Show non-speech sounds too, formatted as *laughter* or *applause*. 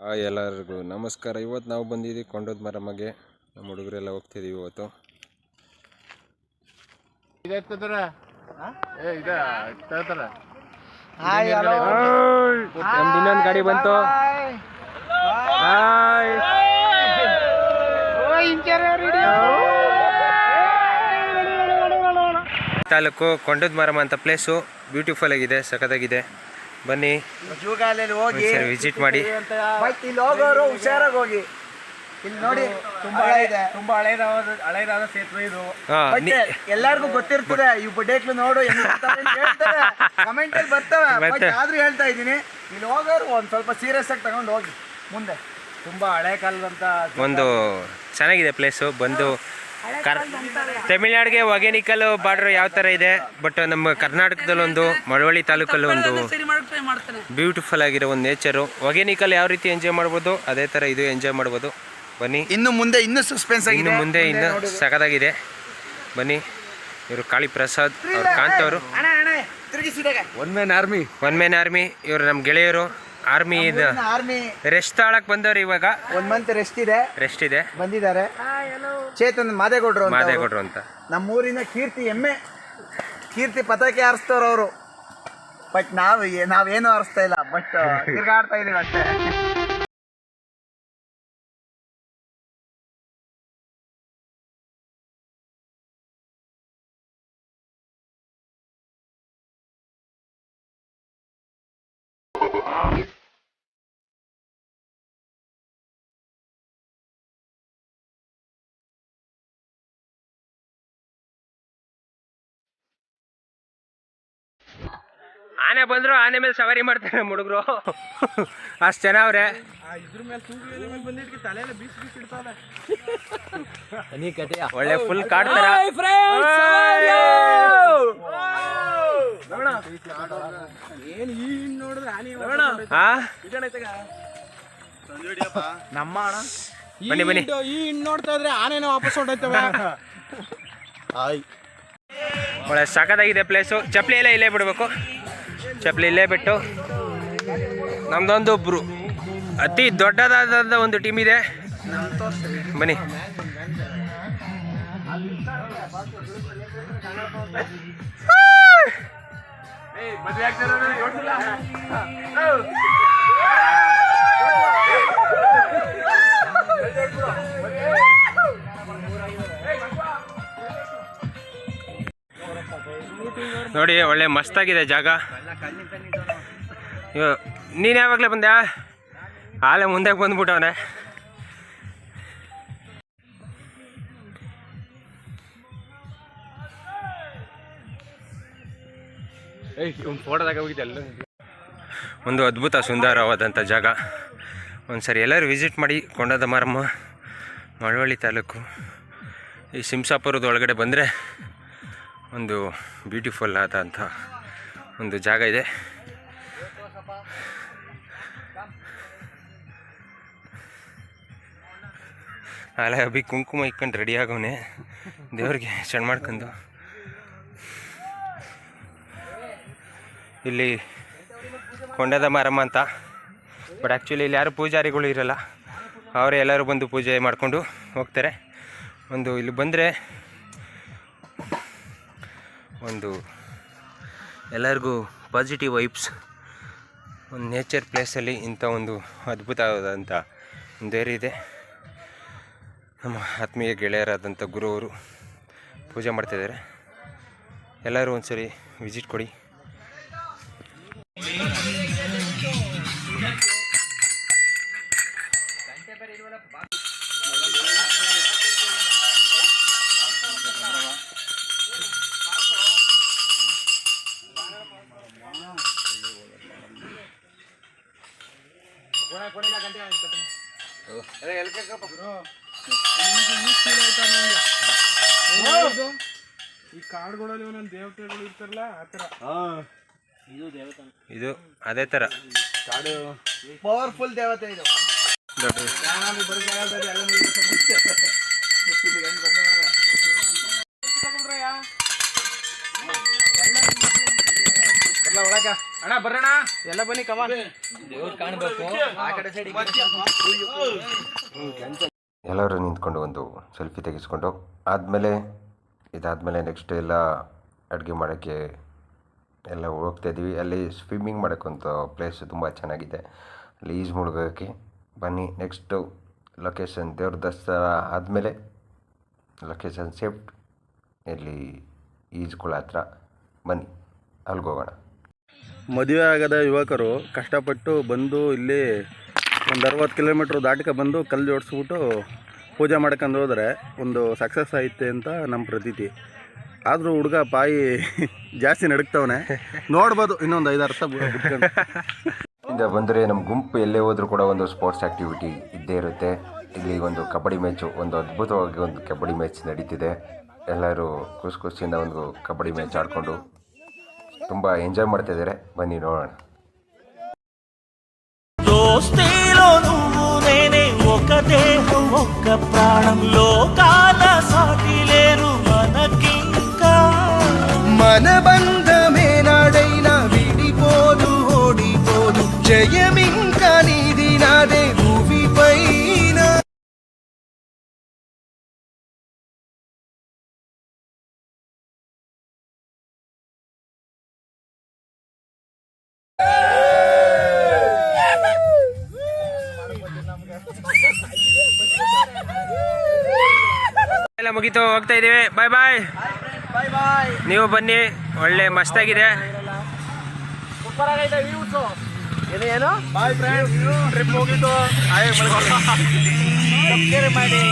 Hi ಎಲ್ಲರಿಗೂ ನಮಸ್ಕಾರ. ಇವತ್ತು ನಾವು ಬಂದಿದ್ದೀವಿ ಕೊಂಡೋದ ಮರಮಗೆ ನಮ್ಮ ಹುಡುಗರೆಲ್ಲ ಹೋಗ್ತಿದ್ದೀವಿ ಇವತ್ತು. ನಮ್ದು ಇನ್ನೊಂದು ಗಾಡಿ ಬಂತು. ಹಾಯ್ ತಾಲೂಕು ಕೊಂಡದ ಮರಮ ಅಂತ ಪ್ಲೇಸು ಬ್ಯೂಟಿಫುಲ್ ಆಗಿದೆ ಸಖತ್ತಾಗಿದೆ. ಬನ್ನಿ. ಜೂಗಾಲಲ್ಲಿ ಹೋಗಿ ಒಂದ್ಸರಿ ವಿಸಿಟ್ ಮಾಡಿ. ಬಟ್ ಇಲ್ಲಿ ಹೋಗೋರು ಹುಷಾರಾಗಿ ಹೋಗಿ. ಇಲ್ಲಿ ನೋಡಿ ತುಂಬಾ ಇದೆ ತುಂಬಾ ಹಳೇದಾದ ಹಳೇದಾದ ಸೇತುವೆ ಇದು. ಎಲ್ಲಾರ್ಗು ಗೊತ್ತಿರ್ತದೆ ಈ ಬಡೇಕ್ಲು ನೋಡು ಕಮೆಂಟ್ ಅಲ್ಲಿ ಬರ್ತವೆ. ಆದ್ರೂ ಹೇಳ್ತಾ ಇದೀನಿ ಇಲ್ಲಿ ಹೋಗೋರು ಒಂದ್ ಸ್ವಲ್ಪ ಸೀರಿಯಸ್ ಆಗಿ ತಗೊಂಡು ಹೋಗಿ ಮುಂದೆ. ತುಂಬಾ ಹಳೆ ಕಾಲದಂತ ಒಂದು ಚೆನ್ನಾಗಿದೆ ಪ್ಲೇಸು ಬಂದು ಕರ್ ತಮಿಳ್ನಾಡಿಗೆ ಒಗೆನಿಕಲ್ ಬಾರ್ಡರ್ ಯಾವ ಥರ ಇದೆ ಬಟ್ ನಮ್ಮ ಕರ್ನಾಟಕದಲ್ಲಿ ಒಂದು ಮಳವಳ್ಳಿ ತಾಲೂಕಲ್ಲಿ ಒಂದು ಬ್ಯೂಟಿಫುಲ್ ಆಗಿರೋ ಒಂದು ನೇಚರು. ಒಗೆನಿಕಲ್ ಯಾವ ರೀತಿ ಎಂಜಾಯ್ ಮಾಡ್ಬೋದು ಅದೇ ಥರ ಇದು ಎಂಜಾಯ್ ಮಾಡ್ಬೋದು. ಬನ್ನಿ. ಇನ್ನು ಮುಂದೆ ಇನ್ನು ಸಸ್ಪೆನ್ಸ್ ಇನ್ನು ಮುಂದೆ ಇನ್ನು ಸಖದಾಗಿದೆ ಬನ್ನಿ. ಇವರು ಕಾಳಿ ಪ್ರಸಾದ್ ಅವ್ರು ಕಾಂತವರು. ಅಣ್ಣ ಅಣ್ಣ ತಿರುಗಿಸಿದಾಗ one man army one man army ಇವರು ನಮ್ಮ ಗೆಳೆಯರು. ಆರ್ಮಿ ಇದು. ಆರ್ಮಿ ರೆಸ್ಟ್ ತಾಳಕ್ ಬಂದವ್ರು ಇವಾಗ. ಒಂದ್ ಮಂತ್ ರೆಸ್ಟ್ ಇದೆ. ರೆಸ್ಟ್ ಇದೆ. ಬಂದಿದ್ದಾರೆ. ಚೇತನ್ ಮಾದೇಗೌಡ್ರು ಅಂತ ಅವ್ರು. ಮಾದೇಗೌಡ್ರು ಅಂತ. ನಮ್ಮೂರಿನ ಕೀರ್ತಿ ಎಮ್ಮೆ. ಕೀರ್ತಿ ಪತಾಕೆ ಹಾರಿಸ್ತವ್ರು ಅವರು. ಬಟ್ ನಾವು ಏ- ನಾವೇನು ಹಾರಿಸ್ತಾ ಇಲ್ಲ. ಬಟ್ *laughs* ತಿರ್ಗಾಡ್ತಾ ಇದೀವಿ ಅಷ್ಟೇ. ಆನೆ ಬಂದ್ರು ಆನೆ ಮೇಲೆ ಸವಾರಿ ಮಾಡ್ತಾರೆ ನಮ್ಮ ಹುಡುಗರು. ಅಷ್ಟು ಚೆನ್ನಾವ್ರೆ ಅವ್ರೆ. ಇದ್ರ ಮೇಲೆ ತೂಗುಗಳ ಮೇಲೆ ಬಂದಿದ್ದಕ್ಕೆ ತಲೆಲ್ಲ ಬೀಸ್ ಬೀಸ್ ಇಡ್ತಾವೆ ಒಳ್ಳೆ ಫುಲ್ ಕಾಡ್ತಾರ ಏನ್ ಈ ನೋಡಿದ್ರೆ ಆನೆ ಹಾ ನಮ್ಮ ಅಣ್ಣ. ಬನ್ನಿ ಬನ್ನಿ. ಈ ಹಿಂಡ್ ನೋಡ್ತಾ ಇದ್ರೆ ಆನೆನ ವಾಪಸ್ ಹೊರಟೈತವೆ ಒಳ್ಳೆ ಸಖತ್ತಾಗಿದೆ ಪ್ಲೇಸು ಚಪ್ಪಲಿ ಎಲ್ಲ ಇಲ್ಲೇ ಬಿಡಬೇಕು. ಚಪ್ಪಲಿ ಇಲ್ಲೇ ಬಿಟ್ಟು. ನಮ್ದೊಂದು ಒಬ್ರು ಅತಿ ದೊಡ್ಡದಾದ ಒಂದು ಟೀಮ್ ಇದೆ. ಬನ್ನಿ. ನೋಡಿ, ಒಳ್ಳೆ ಮಸ್ತಾಗಿದೆ ಜಾಗ. ನೀನು ಯಾವಾಗಲೇ ಬಂದ್ಯಾ? ಆಲೆ ಮುಂದೆ ಬಂದ್ಬಿಟ್ಟವನೆ ಫೋಟೋದಾಗ ಹೋಗಿದ್ದೆ ಎಲ್ಲ ಒಂದು ಅದ್ಭುತ ಸುಂದರವಾದಂಥ ಜಾಗ. ಒಂದ್ಸರಿ ಎಲ್ಲರೂ ವಿಸಿಟ್ ಮಾಡಿ ಕೊಂಡದ ಮಾರಮ್ಮ ಮಳವಳ್ಳಿ ತಾಲೂಕು. ಈ ಸಿಂಸಾಪುರದ ಒಳಗಡೆ ಬಂದರೆ ಒಂದು ಬ್ಯೂಟಿಫುಲ್ ಆದಂಥ ಒಂದು ಜಾಗ ಇದೆ. ಅಲ್ಲ ಅಭಿ ಕುಂಕುಮ ಇಕ್ಕೊಂಡು ರೆಡಿ ಆಗೋನೆ. ದೇವ್ರಿಗೆ ಸಣ್ಣ ಮಾಡ್ಕೊಂಡು. ಇಲ್ಲಿ ಕೊಂಡದ ಮಾರಮ್ಮ ಅಂತ. ಬಟ್ ಆ್ಯಕ್ಚುಲಿ ಇಲ್ಲಿ ಯಾರು ಪೂಜಾರಿಗಳು ಇರಲ್ಲ. ಅವರೇ ಎಲ್ಲರೂ ಬಂದು ಪೂಜೆ ಮಾಡಿಕೊಂಡು ಹೋಗ್ತಾರೆ. ಒಂದು ಇಲ್ಲಿ ಬಂದರೆ ಒಂದು ಎಲ್ಲರಿಗೂ ಪಾಸಿಟಿವ್ ವೈಬ್ಸ್ ಒಂದು ನೇಚರ್ ಪ್ಲೇಸಲ್ಲಿ ಇಂಥ ಒಂದು ಅದ್ಭುತವಾದಂಥ ಏರಿದೆ ನಮ್ಮ ಆತ್ಮೀಯ ಗೆಳೆಯರಾದಂಥ ಗುರುವರು ಪೂಜೆ ಮಾಡ್ತಾಯಿದ್ದಾರೆ ಎಲ್ಲರೂ ಒಂದ್ಸರಿ ವಿಸಿಟ್ ಕೊಡಿ. ಈ ಕಾಡುಗಳಲ್ಲಿ ಒಂದೊಂದು ದೇವತೆಗಳು ಇರ್ತಾರಲ್ಲ ಆತರ ಇದು ದೇವತೆ. ಇದು ಅದೇ ಥರ ಪವರ್ಫುಲ್ ದೇವತೆ ಇದು. ದೊಡ್ಡ ಅಣ್ಣ ಬರ್ರಣ ಎಲ್ಲ ಬನ್ನಿ ಕಮಾನ್ ಎಲ್ಲರೂ ನಿಂತ್ಕೊಂಡು ಒಂದು ಸೆಲ್ಫಿ ತೆಗೆಸ್ಕೊಂಡು ಆದಮೇಲೆ ಇದಾದ್ಮೇಲೆ ನೆಕ್ಸ್ಟ್ ಎಲ್ಲ ಅಡುಗೆ ಮಾಡೋಕ್ಕೆ ಎಲ್ಲ ಹೋಗ್ತಾ ಇದ್ದೀವಿ ಅಲ್ಲಿ ಸ್ವಿಮ್ಮಿಂಗ್ ಮಾಡೋಕ್ಕಂತ ಪ್ಲೇಸ್ ತುಂಬ ಚೆನ್ನಾಗಿದೆ. ಅಲ್ಲಿ ಈಜು ಮುಳುಗೋಕ್ಕೆ ಬನ್ನಿ ನೆಕ್ಸ್ಟು ಲೊಕೇಶನ್ ದೇವ್ರ ದಸರಾ ಆದಮೇಲೆ ಲೊಕೇಶನ್ ಸೇಫ್ಟ್ ಇಲ್ಲಿ ಈಜ್ಕೊಳ ಹತ್ರ ಬನ್ನಿ ಅಲ್ಲಿಗೆ ಹೋಗೋಣ. ಮದುವೆ ಆಗದ ಯುವಕರು ಕಷ್ಟಪಟ್ಟು ಬಂದು ಇಲ್ಲಿ ಒಂದು ಅರವತ್ತು ಕಿಲೋಮೀಟ್ರ್ ದಾಟಕ ಬಂದು ಕಲ್ಲು ಜೋಡಿಸ್ಬಿಟ್ಟು ಪೂಜೆ ಮಾಡ್ಕೊಂಡು ಹೋದರೆ ಒಂದು ಸಕ್ಸಸ್ ಆಯಿತು ಅಂತ ನಮ್ಮ ಪ್ರತೀತಿ. ಆದರೂ ಹುಡುಗ ಪಾಯಿ ಜಾಸ್ತಿ ನಡುಕ್ತವನೆ ನೋಡ್ಬೋದು ಇನ್ನೊಂದು ಐದಾರು ಇಂದ ಬಂದರೆ ನಮ್ಮ ಗುಂಪು ಎಲ್ಲೇ ಹೋದರೂ ಕೂಡ ಒಂದು ಸ್ಪೋರ್ಟ್ಸ್ ಆ್ಯಕ್ಟಿವಿಟಿ ಇದ್ದೇ ಇರುತ್ತೆ. ಇಲ್ಲಿ ಒಂದು ಕಬಡ್ಡಿ ಮ್ಯಾಚು ಒಂದು ಅದ್ಭುತವಾಗಿ ಒಂದು ಕಬಡ್ಡಿ ಮ್ಯಾಚ್ ನಡೀತಿದೆ. ಎಲ್ಲರೂ ಖುಷಿ ಖುಷಿಯಿಂದ ಒಂದು ಕಬಡ್ಡಿ ಮ್ಯಾಚ್ ಆಡಿಕೊಂಡು ತುಂಬ ಎಂಜಾಯ್ ಮಾಡ್ತಾ ಇದ್ದಾರೆ ಬನ್ನಿ ನೋಡೋಣ దోస్తీలో నువ్వు నేనే ఒక దేహం ఒక్క ప్రాణం లోకాల ಎಲ್ಲ ಮುಗೀತು ಹೋಗ್ತಾ ಇದ್ದೀವಿ. ಬಾಯ್ ಬಾಯ್ ಬಾಯ್ ಬಾಯ್ ನೀವು ಬನ್ನಿ ಒಳ್ಳೆ ಮಸ್ತಾಗಿದೆ ಸೂಪರ್ ಆಗೈತೆ ವ್ಯೂಸು ಏನು ಏನು ಬಾಯ್ ಫ್ರೆಂಡ್ಸ್ ಟ್ರಿಪ್ ಹೋಗಿದ್ದು ಮಾಡಿ.